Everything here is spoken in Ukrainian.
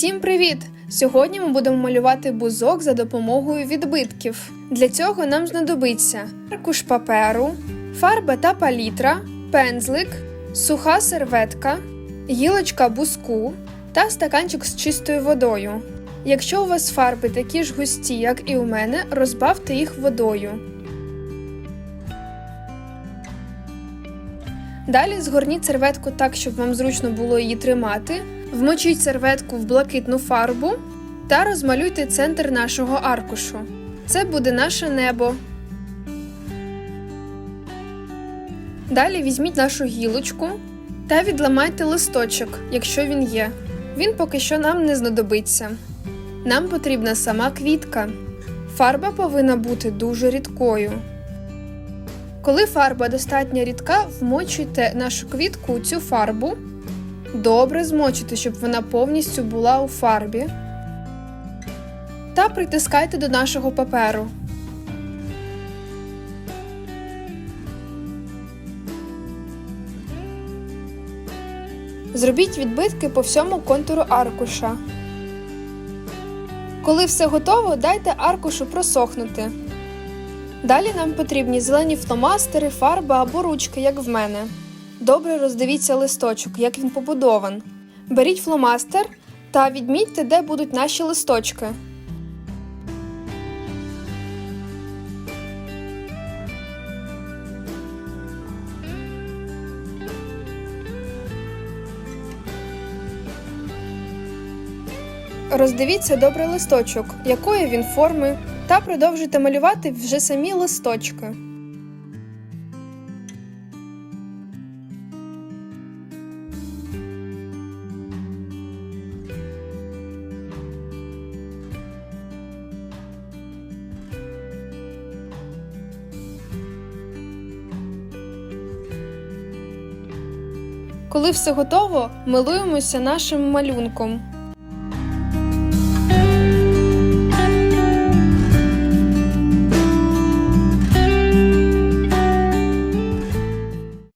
Всім привіт! Сьогодні ми будемо малювати бузок за допомогою відбитків. Для цього нам знадобиться аркуш паперу, фарба та палітра, пензлик, суха серветка, гілочка бузку та стаканчик з чистою водою. Якщо у вас фарби такі ж густі, як і у мене, розбавте їх водою. Далі згорніть серветку так, щоб вам зручно було її тримати. Вмочіть серветку в блакитну фарбу та розмалюйте центр нашого аркушу. Це буде наше небо. Далі візьміть нашу гілочку та відламайте листочок, якщо він є. Він поки що нам не знадобиться. Нам потрібна сама квітка. Фарба повинна бути дуже рідкою. Коли фарба достатньо рідка, вмочуйте нашу квітку у цю фарбу. Добре змочите, щоб вона повністю була у фарбі. Та притискайте до нашого паперу. Зробіть відбитки по всьому контуру аркуша. Коли все готово, дайте аркушу просохнути. Далі нам потрібні зелені фломастери, фарба або ручки, як в мене. Добре роздивіться листочок, як він побудован. Беріть фломастер та відмітьте, де будуть наші листочки. Роздивіться добре листочок, якої він форми, та продовжуйте малювати вже самі листочки. Коли все готово, милуємося нашим малюнком.